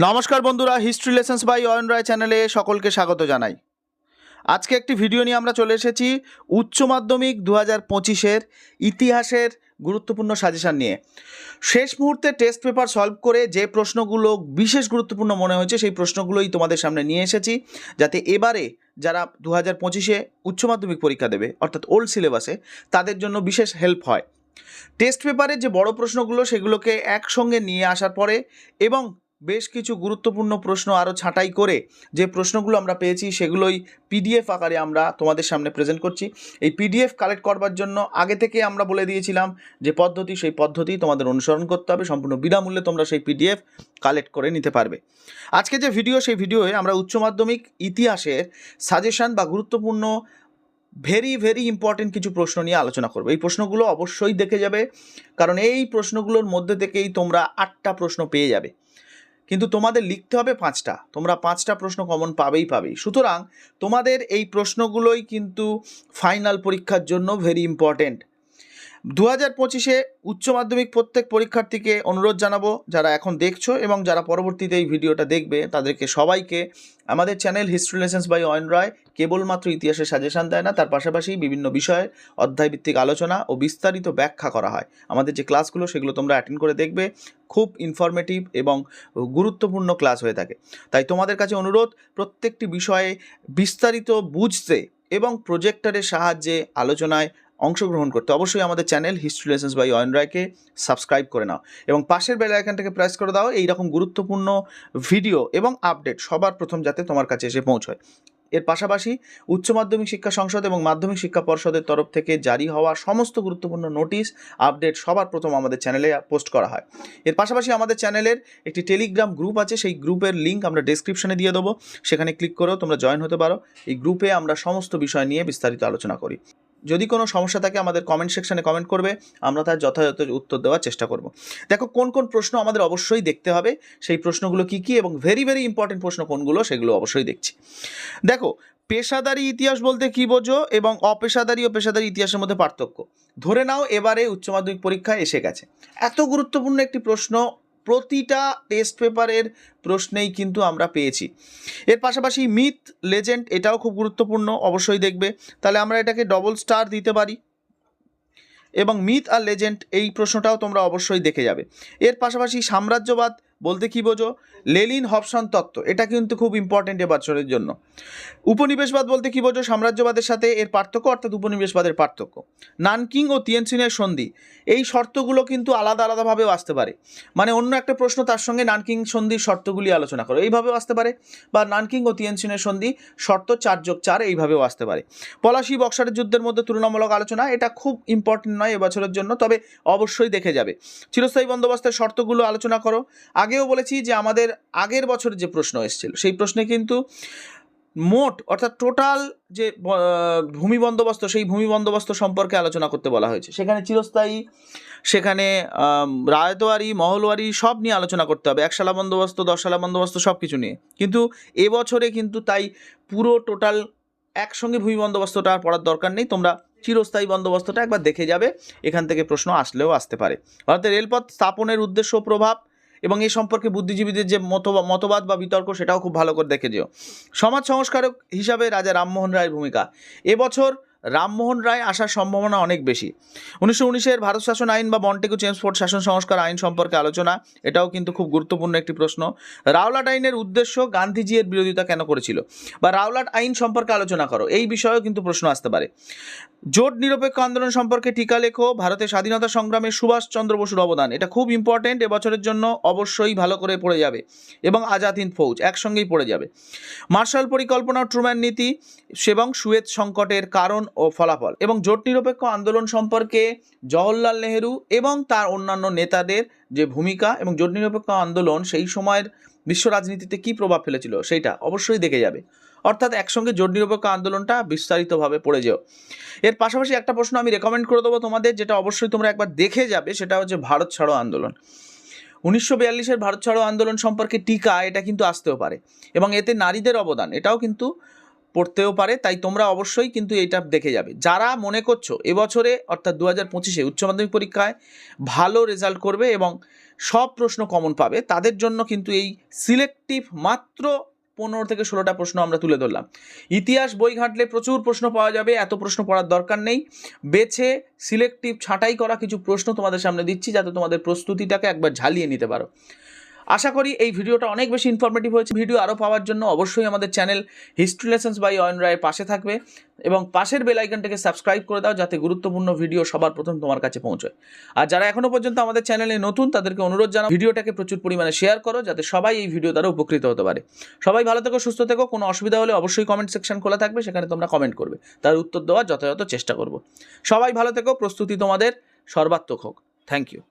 নমস্কার বন্ধুরা history lessons by Ayan Roy চ্যানেলে সকলকে স্বাগত জানাই। আজকে একটি ভিডিও নিয়ে আমরা চলে এসেছি উচ্চ মাধ্যমিক দু হাজার পঁচিশের ইতিহাসের গুরুত্বপূর্ণ সাজেশান নিয়ে। শেষ মুহূর্তে টেস্ট পেপার সলভ করে যে প্রশ্নগুলো বিশেষ গুরুত্বপূর্ণ মনে হয়েছে, সেই প্রশ্নগুলোই তোমাদের সামনে নিয়ে এসেছি, যাতে এবারে যারা দু হাজার পঁচিশে উচ্চ মাধ্যমিক পরীক্ষা দেবে, অর্থাৎ ওল্ড সিলেবাসে তাদের জন্য বিশেষ হেল্প হয়। টেস্ট পেপারের যে বড় প্রশ্নগুলো, সেগুলোকে একসঙ্গে নিয়ে আসার পরে এবং বেশ কিছু গুরুত্বপূর্ণ প্রশ্ন আরও ছাঁটাই করে যে প্রশ্নগুলো আমরা পেয়েছি সেগুলোই পিডিএফ আকারে আমরা তোমাদের সামনে প্রেজেন্ট করছি। এই পিডিএফ কালেক্ট করবার জন্য আগে থেকে আমরা বলে দিয়েছিলাম যে পদ্ধতি, সেই পদ্ধতি তোমাদের অনুসরণ করতে হবে, সম্পূর্ণ বিনামূল্যে তোমরা সেই পিডিএফ কালেক্ট করে নিতে পারবে। আজকে যে ভিডিও সেই ভিডিওয়ে আমরা উচ্চ মাধ্যমিক ইতিহাসের সাজেশন বা গুরুত্বপূর্ণ ভেরি ভেরি ইম্পর্টেন্ট কিছু প্রশ্ন নিয়ে আলোচনা করব। এই প্রশ্নগুলো অবশ্যই দেখে যাবে, কারণ এই প্রশ্নগুলোর মধ্যে থেকেই তোমরা আটটা প্রশ্ন পেয়ে যাবে। কিন্তু তোমাদের লিখতে হবে পাঁচটা। তোমরা পাঁচটা প্রশ্ন কমন পাবেই পাবেই। সুতরাং তোমাদের এই প্রশ্নগুলোই কিন্তু ফাইনাল পরীক্ষার জন্য ভেরি ইম্পর্টেন্ট দু হাজার পঁচিশে উচ্চ মাধ্যমিক প্রত্যেক পরীক্ষার্থীকে অনুরোধ জানাব, যারা এখন দেখছ এবং যারা পরবর্তীতে এই ভিডিওটা দেখবে, তাদেরকে সবাইকে আমাদের channel history lessons by Ayan Roy কেবলমাত্র ইতিহাসের সাজেশান দেয় না, তার পাশাপাশি বিভিন্ন বিষয়ে অধ্যায়ভিত্তিক আলোচনা ও বিস্তারিত ব্যাখ্যা করা হয়। আমাদের যে ক্লাসগুলো, সেগুলো তোমরা অ্যাটেন্ড করে দেখবে, খুব ইনফরমেটিভ এবং গুরুত্বপূর্ণ ক্লাস হয়ে থাকে। তাই তোমাদের কাছে অনুরোধ, প্রত্যেকটি বিষয়ে বিস্তারিত বুঝতে এবং প্রজেক্টরের সাহায্যে আলোচনায় অংশগ্রহণ করতে। অবশ্যই আমাদের channel history lessons by Ayan রায়কে সাবস্ক্রাইব করে নাও এবং পাশের বেল আইকনটাকে প্রেস করে দাও এইরকম গুরুত্বপূর্ণ ভিডিও এবং আপডেট সবার প্রথম যাতে তোমার কাছে এসে পৌঁছয়। এর পাশাপাশি উচ্চ মাধ্যমিক শিক্ষা সংসদ এবং মাধ্যমিক শিক্ষা পর্ষদের তরফ থেকে জারি হওয়া সমস্ত গুরুত্বপূর্ণ নোটিশ, আপডেট সবার প্রথম আমাদের চ্যানেলে পোস্ট করা হয়। এর পাশাপাশি আমাদের চ্যানেলের একটি টেলিগ্রাম গ্রুপ আছে, সেই গ্রুপের লিঙ্ক আমরা ডেসক্রিপশনে দিয়ে দেবো। সেখানে ক্লিক করেও তোমরা জয়েন হতে পারো। এই গ্রুপে আমরা সমস্ত বিষয় নিয়ে বিস্তারিত আলোচনা করি। যদি কোনো সমস্যা থাকে আমাদের কমেন্ট সেকশানে কমেন্ট করবে, আমরা তার যথাযথ উত্তর দেওয়ার চেষ্টা করব। দেখো কোন কোন প্রশ্ন আমাদের অবশ্যই দেখতে হবে, সেই প্রশ্নগুলো কী কী এবং ভেরি ভেরি ইম্পর্টেন্ট প্রশ্ন কোনগুলো সেগুলো অবশ্যই দেখছি। দেখো, পেশাদারি ইতিহাস বলতে কী বোঝো এবং অপেশাদারি ও পেশাদারি ইতিহাসের মধ্যে পার্থক্য? ধরে নাও এবারে উচ্চ মাধ্যমিক পরীক্ষা এসে গেছে। এত গুরুত্বপূর্ণ একটি প্রশ্ন প্রতিটা টেস্ট পেপারের প্রশ্নেই কিন্তু আমরা পেয়েছি। এর পাশাপাশি মিথ লেজেন্ড এটাও খুব গুরুত্বপূর্ণ, অবশ্যই দেখবে। তাহলে আমরা এটাকে ডবল স্টার দিতে পারি। এবং মিথ আর লেজেন্ড এই প্রশ্নটাও তোমরা অবশ্যই দেখে যাবে। এর পাশাপাশি সাম্রাজ্যবাদ বলতে কী বোঝো? লেলিন হবসন তত্ত্ব। এটা কিন্তু খুব ইম্পর্টেন্ট বছরের জন্য। উপনিবেশবাদ বলতে কী বোঝো? সাম্রাজ্যবাদের সাথে এর পার্থক্য অর্থাৎ উপনিবেশবাদের পার্থক্য। নানকিং ও তিয়েনসিনের সন্ধি, এই শর্তগুলো কিন্তু আলাদা আলাদাভাবেও আসতে পারে। মানে অন্য একটা প্রশ্ন তার সঙ্গে নানকিং সন্ধির শর্তগুলি আলোচনা করো। এইভাবেও আসতে পারে। বা নানকিং ও তিয়েনসিনের সন্ধি, শর্ত চার যোগ চার, এইভাবেও আসতে পারে। পলাশি বক্সারের যুদ্ধের মধ্যে তুলনামূলক আলোচনা, এটা খুব ইম্পর্টেন্ট নয় এবছরের জন্য, তবে অবশ্যই দেখে যাবে। চিরস্থায়ী বন্দোবস্তের শর্তগুলো আলোচনা করো। আগেও বলেছি যে আমাদের আগের বছর যে প্রশ্ন এসেছিল, সেই প্রশ্নে কিন্তু মোট অর্থাৎ টোটাল যে ভূমি বন্দোবস্ত, সেই ভূমি বন্দোবস্ত সম্পর্কে আলোচনা করতে বলা হয়েছে। সেখানে চিরস্থায়ী, সেখানে রায়তোয়ারি মহলওয়ারি সব নিয়ে আলোচনা করতে হবে। একশালা বন্দোবস্ত, দশশালা বন্দোবস্ত সব কিছু নিয়ে। কিন্তু এবছরে কিন্তু তাই পুরো টোটাল একসঙ্গে ভূমি বন্দোবস্তটা আর পড়ার দরকার নেই। তোমরা চিরস্থায়ী বন্দোবস্তটা একবার দেখে যাবে। এখান থেকে প্রশ্ন আসলেও আসতে পারে। অর্থাৎ রেলপথ স্থাপনের উদ্দেশ্য প্রভাব এবং এই সম্পর্কে বুদ্ধিজীবীদের যে মত মতবাদ বা বিতর্ক সেটাও খুব ভালো করে দেখে যেও। সমাজ সংস্কারক হিসাবে রাজা রামমোহন রায়ের ভূমিকা। এবছর রামমোহন রায় আসার সম্ভাবনা অনেক বেশি। উনিশশো উনিশের ভারত শাসন আইন বা মন্টেগু চেমসফোর্ড শাসন সংস্কার আইন সম্পর্কে আলোচনা, এটাও কিন্তু খুব গুরুত্বপূর্ণ একটি প্রশ্ন। রাওলাট আইনের উদ্দেশ্য গান্ধীজি এর বিরোধিতা কেন করেছিল? বা রাওলাট আইন সম্পর্কে আলোচনা করো, এই বিষয়েও কিন্তু প্রশ্ন আসতে পারে। জোট নিরপেক্ষ আন্দোলন সম্পর্কে টিকা লেখো, ভারতের স্বাধীনতা সংগ্রামে সুভাষচন্দ্র বসুর অবদান, এটা খুব ইম্পর্টেন্ট এবছরের জন্য অবশ্যই ভালো করে পড়ে যাবে এবং আজাদ হিন্দ ফৌজ একসঙ্গেই পড়ে যাবে। মার্শাল পরিকল্পনা ট্রুম্যান নীতি এবং সুয়েজ সংকটের কারণ ও ফলাফল। এবং জোট নিরপেক্ষ আন্দোলন সম্পর্কে জওহরলাল নেহেরু এবং তার অন্যান্য নেতাদের যে ভূমিকা এবং জোট নিরপেক্ষ আন্দোলন সেই সময়ের বিশ্ব রাজনীতিতে কী প্রভাব ফেলেছিল সেইটা অবশ্যই দেখে যাবে। অর্থাৎ একসঙ্গে জোট নিরপেক্ষ আন্দোলনটা বিস্তারিতভাবে পড়ে যেও। এর পাশাপাশি একটা প্রশ্ন আমি রেকমেন্ড করে দেবো তোমাদের, যেটা অবশ্যই তোমরা একবার দেখে যাবে, সেটা হচ্ছে ভারত ছাড়ো আন্দোলন। উনিশশো বিয়াল্লিশের ভারত ছাড়ো আন্দোলন সম্পর্কে টিকা এটা কিন্তু আসতেও পারে। এবং এতে নারীদের অবদান, এটাও কিন্তু পড়তেও পারে, তাই তোমরা অবশ্যই কিন্তু এইটা দেখে যাবে। যারা মনে করছ এবছরে, অর্থাৎ দু হাজার পঁচিশে উচ্চ মাধ্যমিক পরীক্ষায় ভালো রেজাল্ট করবে এবং সব প্রশ্ন কমন পাবে, তাদের জন্য কিন্তু এই সিলেক্টিভ মাত্র পনেরো থেকে ষোলোটা প্রশ্ন আমরা তুলে ধরলাম। ইতিহাস বই ঘাঁটলে প্রচুর প্রশ্ন পাওয়া যাবে, এত প্রশ্ন পড়ার দরকার নেই। বেছে সিলেক্টিভ ছাঁটাই করা কিছু প্রশ্ন তোমাদের সামনে দিচ্ছি, যাতে তোমাদের প্রস্তুতিটাকে একবার ঝালিয়ে নিতে পারো। আশা করি এই ভিডিওটা অনেক বেশি ইনফরমেটিভ হয়েছে। ভিডিও আরও পাওয়ার জন্য অবশ্যই আমাদের channel history lessons by Ayan রায়ের পাশে থাকবে এবং পাশের বেল আইকনটাকে সাবস্ক্রাইব করে দাও যাতে গুরুত্বপূর্ণ ভিডিও সবার প্রথম তোমার কাছে পৌঁছয়। আর যারা এখনও পর্যন্ত আমাদের চ্যানেলে নতুন, তাদেরকে অনুরোধ জানাও, ভিডিওটাকে প্রচুর পরিমাণে শেয়ার করো যাতে সবাই এই ভিডিও দ্বারা উপকৃত হতে পারে। সবাই ভালো থেকো, সুস্থ থেকো, কোনো অসুবিধা হলে অবশ্যই কমেন্ট সেকশন খোলা থাকবে, সেখানে তোমরা কমেন্ট করবে। তার উত্তর দেওয়ার যথাযথ চেষ্টা করব। সবাই ভালো থেকো, প্রস্তুতি তোমাদের সর্বাত্মক হোক। Thank you